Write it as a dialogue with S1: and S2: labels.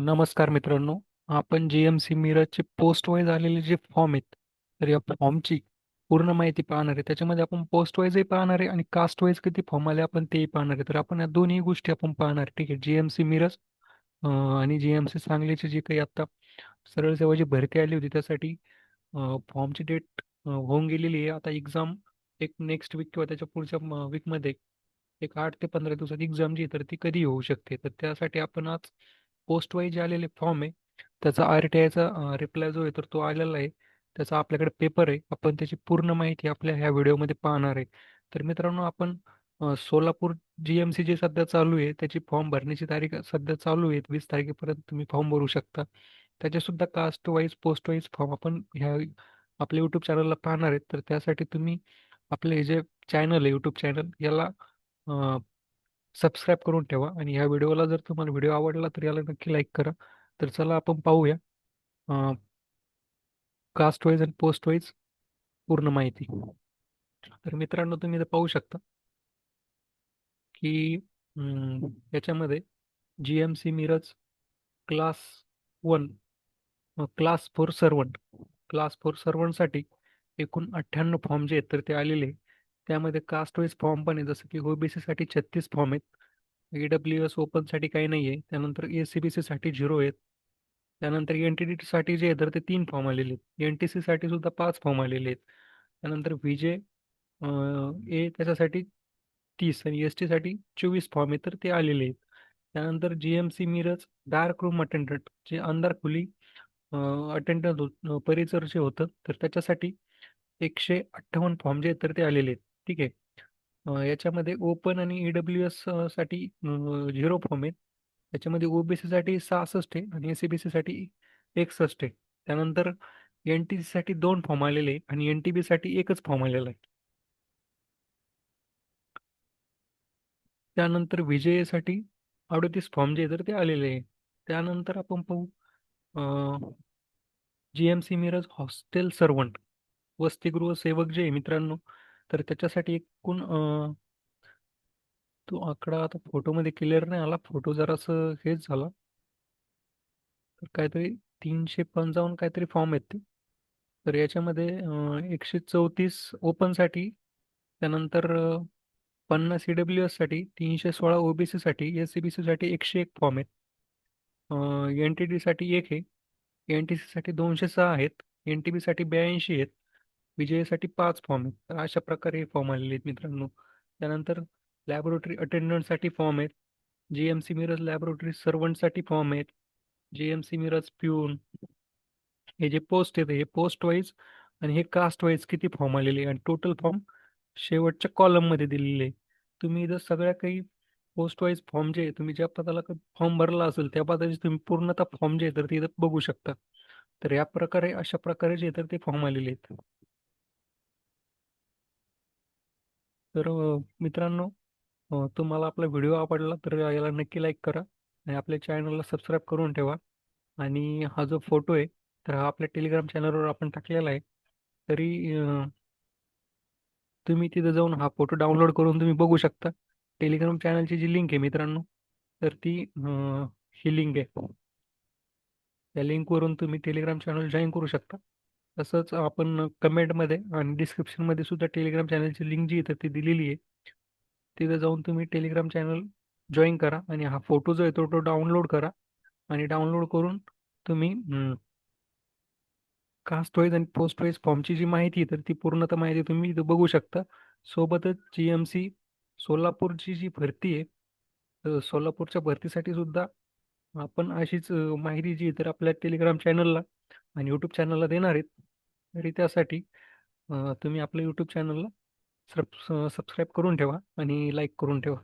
S1: नमस्कार मित्रांनो. आपण जी एम सी मिरजचे पोस्ट वाईज आलेले जे फॉर्म आहेत तर या फॉर्मची पूर्ण माहिती पाहणार आहे. त्याच्यामध्ये आपण पोस्ट वाईजही पाहणार आहे आणि कास्ट वाईज किती फॉर्म आले आपण तेही पाहणार आहे. तर आपण या दोन्ही गोष्टी आपण पाहणार ठीक आहे? जी एम सी मिरज आणि जी एम सी सांगलीची जी काही आता सरळ सेवाची भरती आली होती त्यासाठी फॉर्मची डेट होऊन गेलेली आहे. आता एक्झाम एक नेक्स्ट वीक किंवा त्याच्या पुढच्या वीकमध्ये एक आठ ते पंधरा दिवसात एक्झाम जी तर ती कधी होऊ शकते? तर त्यासाठी आपण आज पोस्ट वाईज जे आलेले फॉर्म आहे त्याचा आर टी आयचा रिप्लाय जो आहे तर तो आलेला आहे. त्याचा आपल्याकडे पेपर आहे. आपण त्याची पूर्ण माहिती आपल्या ह्या व्हिडिओमध्ये पाहणार आहे. तर मित्रांनो आपण सोलापूर जी एम सी जे सध्या चालू आहे त्याची फॉर्म भरण्याची तारीख सध्या चालू आहे. वीस तारखेपर्यंत तुम्ही फॉर्म भरू शकता. त्याच्यासुद्धा caste wise post wise form आपण ह्या आपल्या यूट्यूब चॅनलला पाहणार आहेत. तर त्यासाठी तुम्ही आपले जे चॅनल आहे यूट्यूब चॅनल याला सबस्क्राईब करून ठेवा आणि ह्या व्हिडिओला जर तुम्हाला व्हिडिओ आवडला तर याला नक्की लाईक करा तर चला आपण पाहूया कास्ट वाईज आणि पोस्ट वाईज पूर्ण माहिती तर मित्रांनो तुम्ही इथं पाहू शकता की याच्यामध्ये G M C Miraj class one class four servant class four सर्वंटसाठी एकूण अठ्ठ्याण्णव फॉर्म जे आहेत तर ते आलेले आहे. त्यामध्ये कास्ट वाईज फॉर्म पण आहे जसं की ओबीसीसाठी छत्तीस फॉर्म आहेत. ए डब्ल्यू एस ओपनसाठी काही नाही आहे. त्यानंतर ए सी बी सीसाठी झिरो आहेत. त्यानंतर एन टी डी साठी जे आहे तर ते तीन फॉर्म आलेले आहेत. एन टी सीसाठी सुद्धा पाच फॉर्म आलेले आहेत. त्यानंतर व्ही जे ए त्याच्यासाठी तीस आणि एस टीसाठी चोवीस फॉर्म आहेत तर ते आलेले आहेत. त्यानंतर G M C Miraj dark room attendant जे अंधार खुली अटेंडंट परिचर जे होतं तर त्याच्यासाठी एकशे अठ्ठावन्न फॉर्म जे आहेत तर ते आलेले आहेत. ठीक आहे. अं, याच्यामध्ये ओपन आणि ई डब्ल्यू एससाठी झिरो फॉर्म आहेत. त्याच्यामध्ये ओबीसी साठी सहासष्ट आहे आणि एस सी बी साठी एकसष्ट आहे. त्यानंतर एन टी सीसाठी दोन फॉर्म आलेले आहे आणि एन टी बीसाठी एकच फॉर्म आलेला आहे. त्यानंतर विजयसाठी अडतीस फॉर्म जे तर ते आलेले आहे त्यानंतर आपण पाहू G M C Miraj hostel servant वसतिगृह सेवक जे आहे मित्रांनो तर त्याच्यासाठी एकूण अं, तो आकडा आता फोटोमध्ये क्लिअर नाही आला. फोटो जरासं हेच झाला. तर काहीतरी तीनशे पंचावन्न काहीतरी फॉर्म आहेत ते. तर याच्यामध्ये एकशे चौतीस ओपनसाठी त्यानंतर पन्नास ई डब्ल्यू एससाठी तीनशे सोळा ओबीसीसाठी एस सी बी सीसाठी एकशे एक फॉर्म आहेत. एन टी साठी एक आहे. एन टी सीसाठी दोनशे सहा आहेत. एन टी बीसाठी ब्याऐंशी आहेत. विजयसाठी पाच फॉर्म आहेत. तर अशा प्रकारे हे फॉर्म आलेले आहेत मित्रांनो. त्यानंतर लॅबोरेटरी अटेंडंटसाठी फॉर्म आहेत. G M C Miraj laboratory सर्वंटसाठी form आहेत. G M C Miraj peon हे जे पोस्ट आहेत हे पोस्ट वाईज आणि हे कास्ट वाईज किती फॉर्म आलेले आणि टोटल फॉर्म शेवटच्या कॉलममध्ये दिलेले आहे तुम्ही इथं सगळ्या काही पोस्ट वाईज फॉर्म जे तुम्ही ज्या पदाला फॉर्म भरला असेल त्या पदाचे तुम्ही पूर्णतः फॉर्म जे आहे तर ते इथं बघू शकता. तर या प्रकारे अशा प्रकारे जे तर ते फॉर्म आलेले आहेत. तर मित्रांनो तुम्हाला आपला व्हिडिओ आवडला तर याला नक्की लाईक करा आणि आपल्या चॅनलला सबस्क्राईब करून ठेवा. आणि हा जो फोटो आहे तर हा आपल्या टेलिग्राम चॅनलवर आपण टाकलेला आहे. तरी तुम्ही तिथं जाऊन हा फोटो डाउनलोड करून तुम्ही बघू शकता. टेलिग्राम चॅनलची जी लिंक आहे मित्रांनो तर ती ही लिंक आहे. त्या लिंकवरून तुम्ही टेलिग्राम चॅनल जॉईन करू शकता. तसंच आपण कमेंटमध्ये आणि डिस्क्रिप्शनमध्ये सुद्धा टेलिग्राम चॅनलची लिंक जी इथं तर ती दिलेली आहे. तिथे जाऊन तुम्ही टेलिग्राम चॅनल जॉईन करा आणि हा फोटो जो आहे तो तो डाउनलोड करा आणि डाउनलोड करून तुम्ही कास्ट वाईज आणि पोस्ट वाईज फॉर्मची जी माहिती आहे तर ती पूर्णतः माहिती तुम्ही इथं बघू शकता. सोबतच जी एम सी सोलापूरची जी भरती आहे सोलापूरच्या भरतीसाठी सुद्धा आपण अशीच माहिती जी तर आपल्या टेलिग्राम चॅनलला आणि यूट्यूब चॅनलला देणार आहेत. तरी त्यासाठी तुम्ही आपल्या यूट्यूब चॅनलला सब सबस्क्राईब करून ठेवा आणि लाईक करून ठेवा.